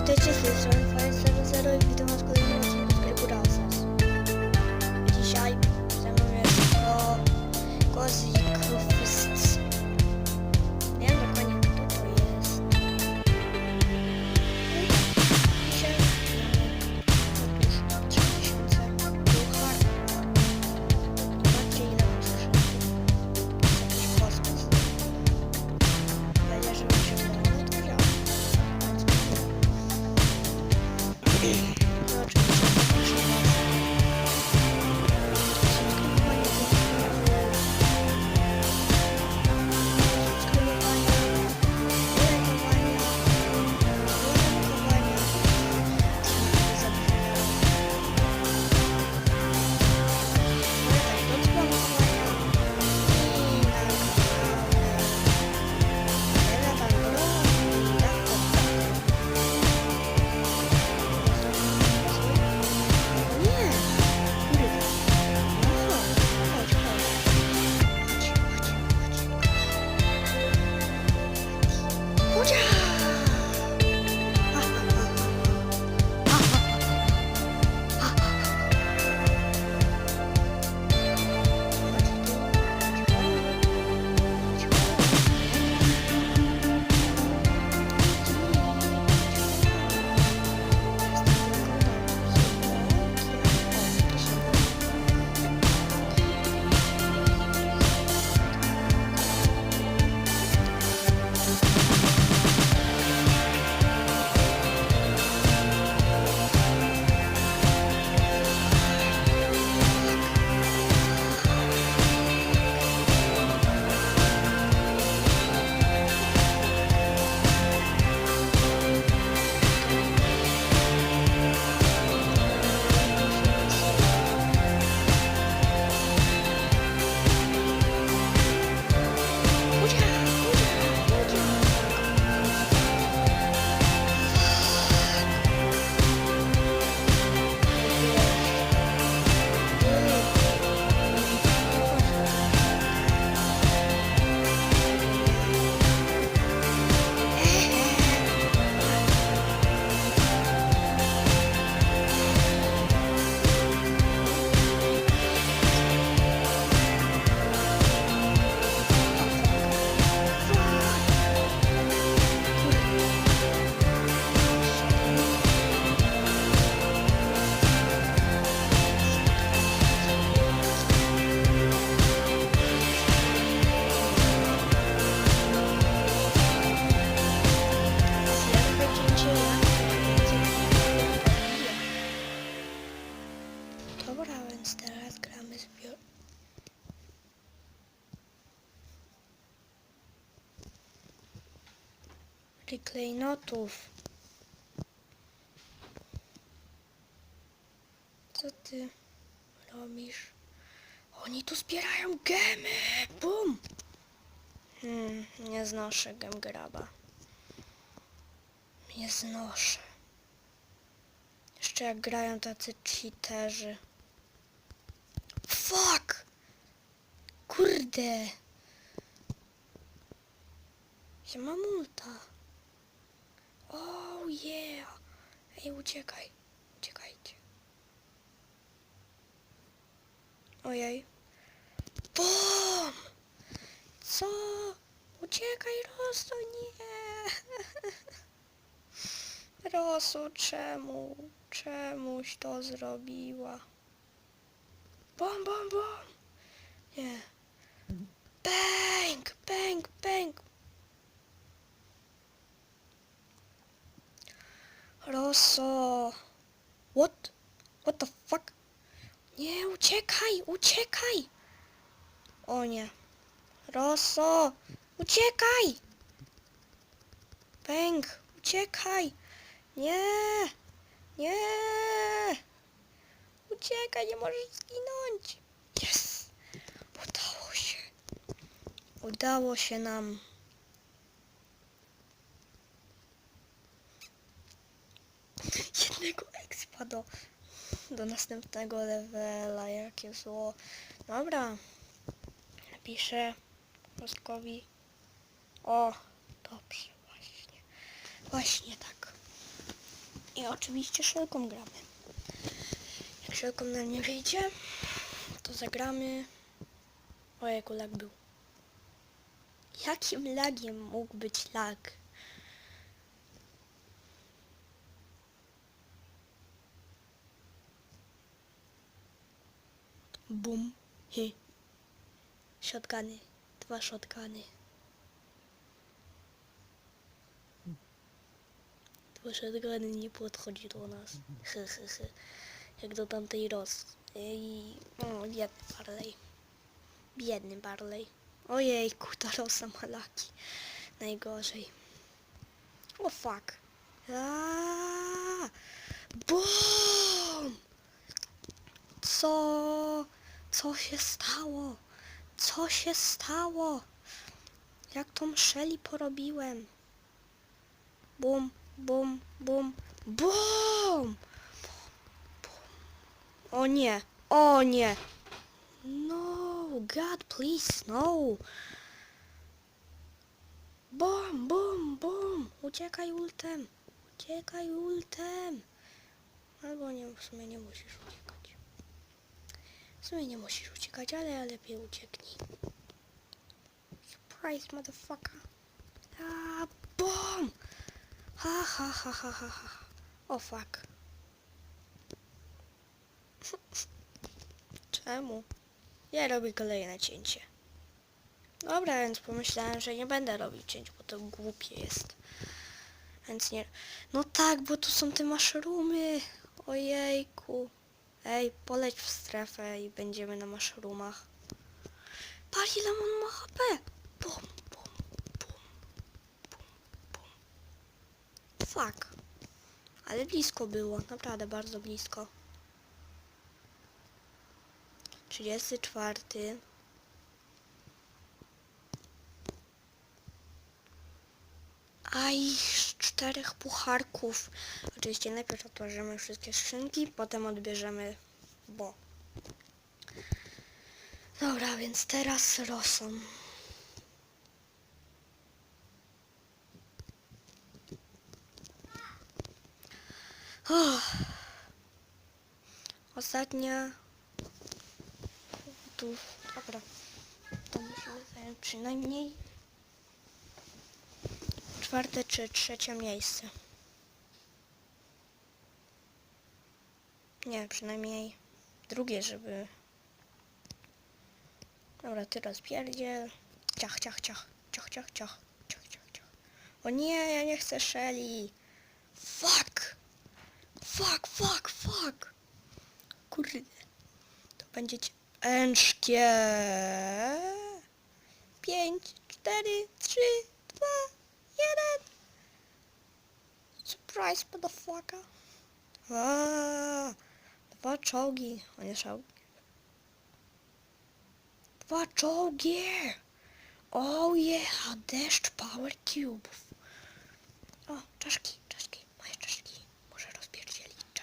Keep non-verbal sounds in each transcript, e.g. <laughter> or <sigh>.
Cretaceous こ。Dobra, więc teraz gramy zbiór. Klejnotów. Co ty robisz? Oni tu zbierają gemy! Bum! Hmm, nie znoszę gem graba. Nie znoszę. Jeszcze jak grają tacy cheaterzy. Fuck! Kurde! Siema multa. Oh yeah! Ej, uciekaj. Uciekajcie. Ojej. BOOM! Co? Uciekaj, Roso, nie! <laughs> Rosu, czemu? Czemuś to zrobiła? Bom, bom, bom! Nie. Bang, bang, bang! Rosso! What? What the fuck? Nie, uciekaj, uciekaj! O nie. Rosso! Uciekaj! Bang! Uciekaj! Nie! Nie! Uciekaj, nie możesz zginąć! Yes! Udało się! Udało się nam. Jednego expa do, do następnego levela, jakie zło. Dobra. Napiszę Rostkowi. O, dobrze, właśnie. Właśnie tak. I oczywiście szelką gramy. Jak szelką nam nie wyjdzie, to zagramy... Ojejku, lag był. Jakim lagiem mógł być lag? Bum, hy. Shotguny. Dwa shotguny. Dwa shotguny nie podchodzi do nas. He, he, he. Jak do tamtej roz. I... O, biedny Barley. Biedny Barley. Ojejku, ta rosa ma laki. Najgorzej. O fuck. Aaaa! Bum! Co? Co się stało? Co się stało? Jak tą Shelly porobiłem? Bum, bum, bum, bum! O nie, o nie! No, God, please, no! Bum, bum, bum! Uciekaj ultem! Uciekaj ultem! Albo nie, w sumie nie musisz uciekać. W sumie nie musisz uciekać, ale lepiej ucieknij. Surprise, motherfucker. A, bum! Ha, ha, ha, ha, ha, ha. O, fuck. <laughs> Czemu? Ja robię kolejne cięcie. Dobra, więc pomyślałem, że nie będę robić cięć, bo to głupie jest. Więc nie... No tak, bo tu są te maszrumy. Ojejku. Ej, poleć w strefę i będziemy na maszrumach. Patrz ile on ma HP. Bum, bum, bum. Fuck. Ale blisko było, naprawdę bardzo blisko. 34. A ich z czterech pucharków. Oczywiście najpierw otworzymy wszystkie skrzynki, potem odbierzemy bo. Dobra, więc teraz rosą. Oh. Ostatnia. Tu, dobra. To musimy zająć przynajmniej czwarte czy trzecie miejsce. Nie, przynajmniej drugie, żeby... Dobra, ty rozpierdziel. Ciach, ciach, ciach, ciach, ciach, ciach, ciach, ciach, ciach. O nie, ja nie chcę Shelly. Fuck! Fuck, fuck, fuck! Kurde. To będzie ciężkie. Pięć, cztery, trzy, dwa, jeden. Surprise, motherfucker. Aaa, dwa czołgi. O nie, czołgi. Dwa czołgi. Oh yeah, deszcz power cubów. O, czaszki, czaszki, moje czaszki. Muszę rozpierdzielić cza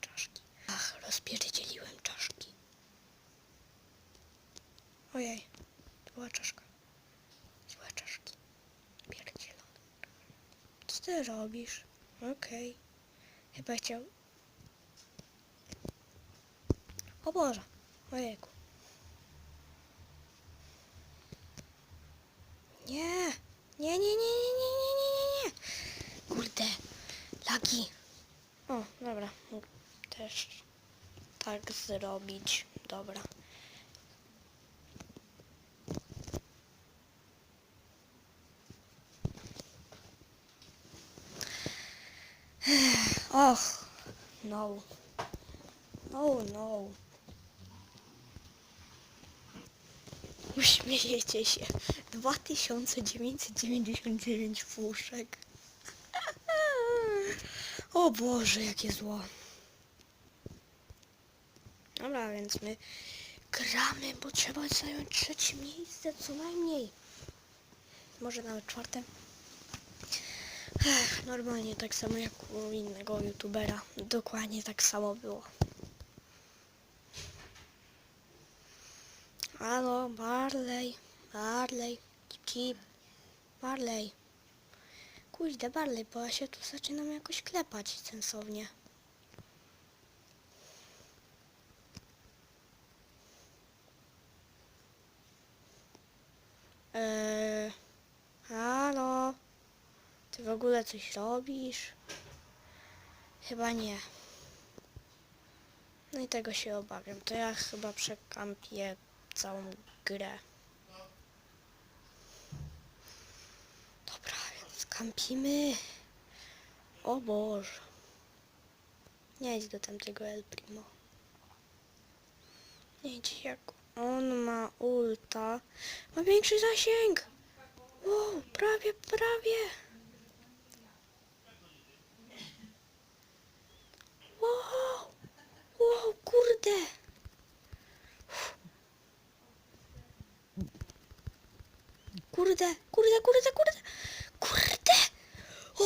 czaszki. Ach, rozpierdzieliłem czaszki. Ojej, to była czaszka. Złe czaszki. Pierdzielone. Co ty robisz? Okej. Chyba chciał... O Boże. Ojejku. Nie. Nie, nie, nie, nie, nie, nie, nie, nie. Kurde. Lagi. O, dobra. Też tak zrobić. Dobra. Och, no. Oh no. Uśmiejecie się. 2999 fuszek. <laughs> O Boże, jakie zło. Dobra, więc my gramy, bo trzeba zająć trzecie miejsce co najmniej. Może nawet czwarte. Ech, normalnie tak samo jak u innego youtubera. Dokładnie tak samo było. Halo, Barley, Barley, Kip, Barley. Kuźde Barley, bo ja się tu zaczynam jakoś klepać sensownie. Eee, halo? Ty w ogóle coś robisz? Chyba nie. No i tego się obawiam. To ja chyba przekampię całą grę. Dobra, więc kampimy. O Boże. Nie idź do tamtego El Primo. Nie idź jak on ma ulta. Ma większy zasięg. Wow, prawie, prawie. Wow, wow, kurde. Kurde, kurde, kurde, kurde. Kurde. O!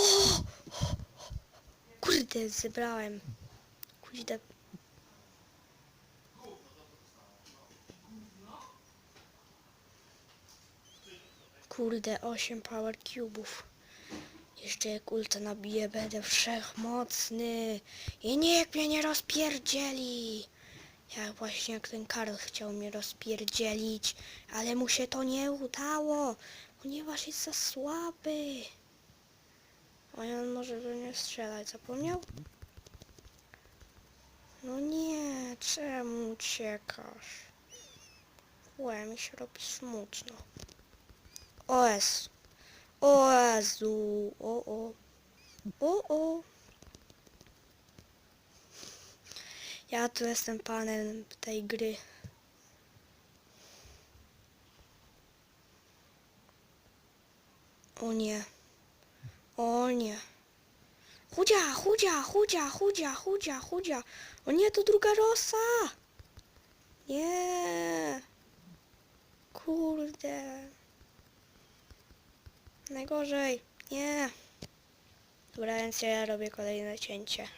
Kurde, zebrałem. Kurde. Kurde, 8 power cubów. Jeszcze jak ulta nabiję, będę wszechmocny. I nikt mnie nie rozpierdzieli. Jak właśnie jak ten Karl chciał mnie rozpierdzielić, ale mu się to nie udało, ponieważ jest za słaby. I on może do mnie strzelać, zapomniał? No nie, czemu uciekasz? Łe, mi się robi smutno. O Jezu. O Jezu. O, o. O, o. Ja tu jestem panem tej gry. O nie. O nie. Chudzia, chudzia, chudzia, chudzia, chudzia, chudzia. O nie, to druga rosa. Nie. Kurde. Najgorzej. Nie. Dobra, więc ja robię kolejne cięcie.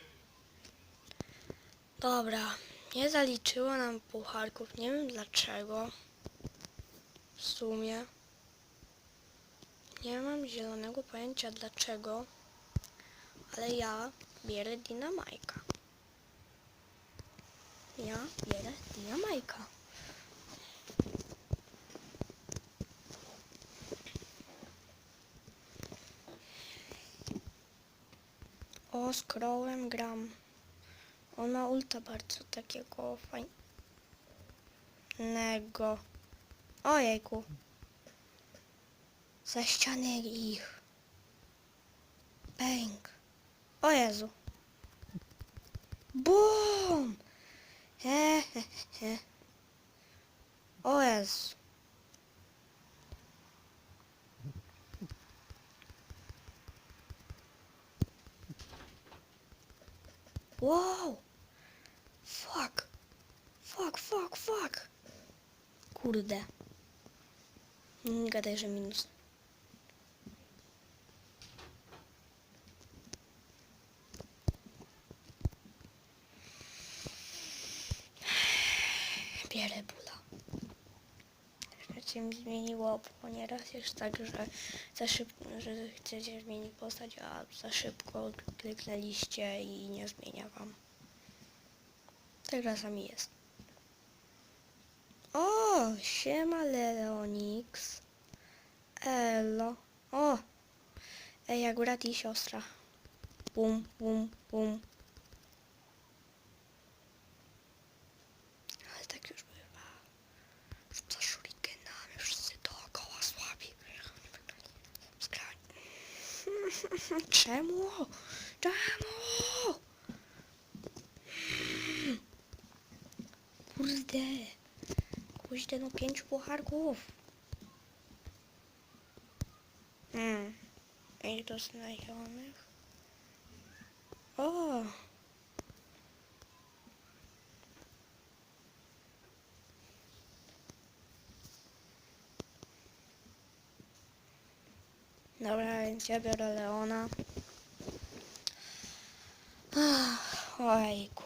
Dobra, nie zaliczyło nam pucharków, nie wiem dlaczego. W sumie. Nie mam zielonego pojęcia dlaczego, ale ja bierę Dynamajka. Ja bierę Dynamajka. O, z Crowem gram. On ma ulta bardzo takiego fajnego. Ojejku. Za ściany ich. Bęk. O Jezu. Bum! He, he, he. O Jezu. Wow! Fuck! Fuck, fuck, fuck! Kurde. Nie gadaj, że minus. Bierę bula. Się mi zmieniło, bo nieraz jest tak, że za szybko, że chcecie zmienić postać, a za szybko kliknęliście i nie zmienia wam. Tak czasami jest. O, siema Leonix. Elo. O, ej, jak brat i siostra. Bum, bum, bum. Czemu? Czemu? Kurde. Kurde, no pięć pucharków. Hmm. Pięć do znajomych. O! Dobra, więc ja biorę Leona. Ojku.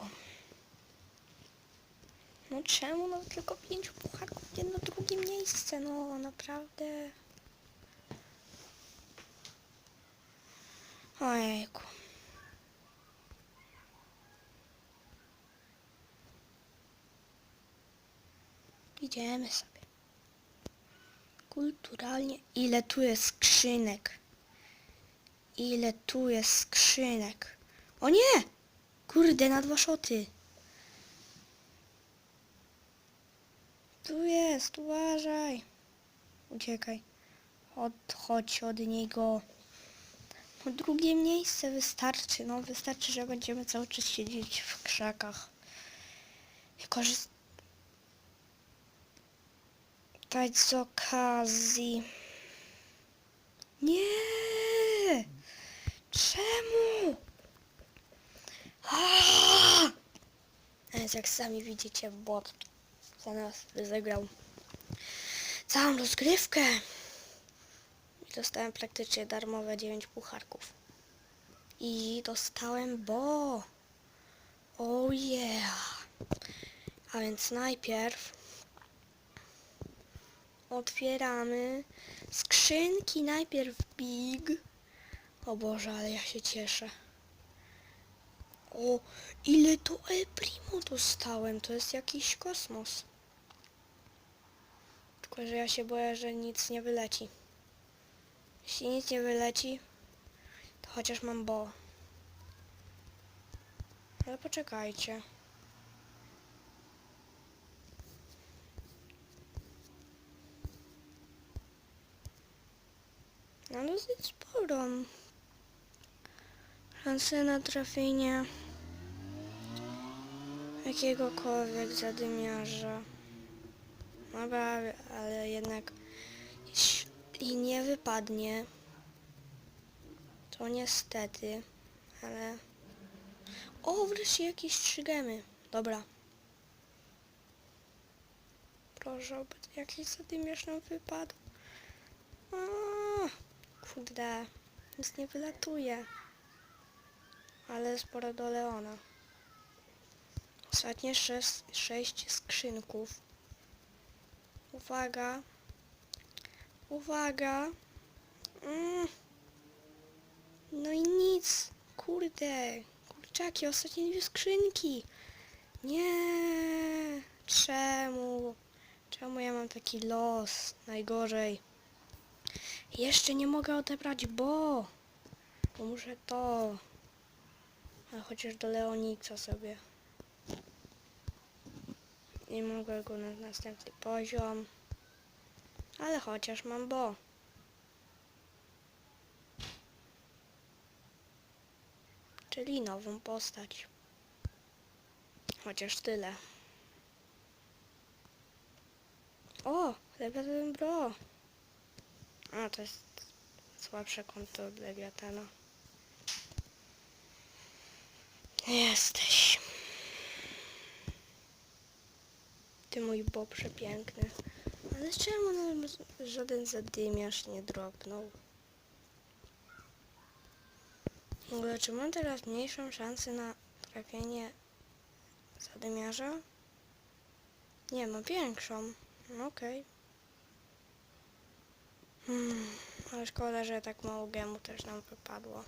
No czemu? No tylko pięć pucharków, jedno drugie miejsce, no naprawdę. Ojejku. Idziemy sobie. Kulturalnie. Ile tu jest skrzynek? Ile tu jest skrzynek? O nie! Kurde, na dwa szoty. Tu jest, uważaj. Uciekaj. Odchodź od niego. No drugie miejsce wystarczy. No wystarczy, że będziemy cały czas siedzieć w krzakach. I korzystać z okazji. Nie! Czemu? Aaaa! Więc jak sami widzicie, bot za nas rozegrał całą rozgrywkę. I dostałem praktycznie darmowe 9 pucharków. I dostałem bo. Oh yeah. A więc najpierw otwieramy skrzynki. Najpierw Big. O Boże, ale ja się cieszę. O, ile to El Primo dostałem. To jest jakiś kosmos. Tylko, że ja się boję, że nic nie wyleci. Jeśli nic nie wyleci, to chociaż mam bo. Ale poczekajcie. Mam dosyć sporą szansę na trafienie jakiegokolwiek zadymiarza. Dobra, ale jednak jeśli nie wypadnie, to niestety, ale... O, wreszcie jakieś trzy gemy. Dobra. Proszę, aby jakiś zadymiarz nam wypadł. A, kurde, nic nie wylatuje. Ale sporo do Leona. Ostatnie sześć, sześć skrzynków. Uwaga. Uwaga. Mm. No i nic. Kurde. Kurczaki, ostatnie dwie skrzynki. Nie. Czemu? Czemu ja mam taki los? Najgorzej. Jeszcze nie mogę odebrać, bo... Bo muszę to... A chociaż do Leoniksa sobie. Nie mogę go na następny poziom. Ale chociaż mam bo. Czyli nową postać. Chociaż tyle. O! Lewiatan Bro! A, to jest słabsze konto od Lewiatana. Jesteś. Ty mój bo przepiękny. Ale czemu nam żaden zadymiarz nie dropnął? W ogóle, czy mam teraz mniejszą szansę na trafienie zadymiarza? Nie, mam większą. No Okej. Hmm, ale szkoda, że tak mało gemu też nam wypadło.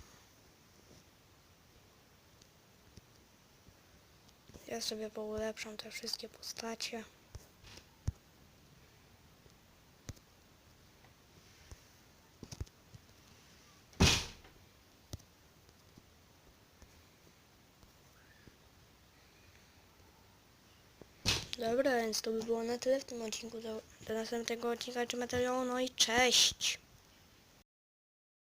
Ja sobie poulepszam te wszystkie postacie. Dobra, więc to by było na tyle w tym odcinku. Do, do następnego odcinka czy materiału. No i cześć!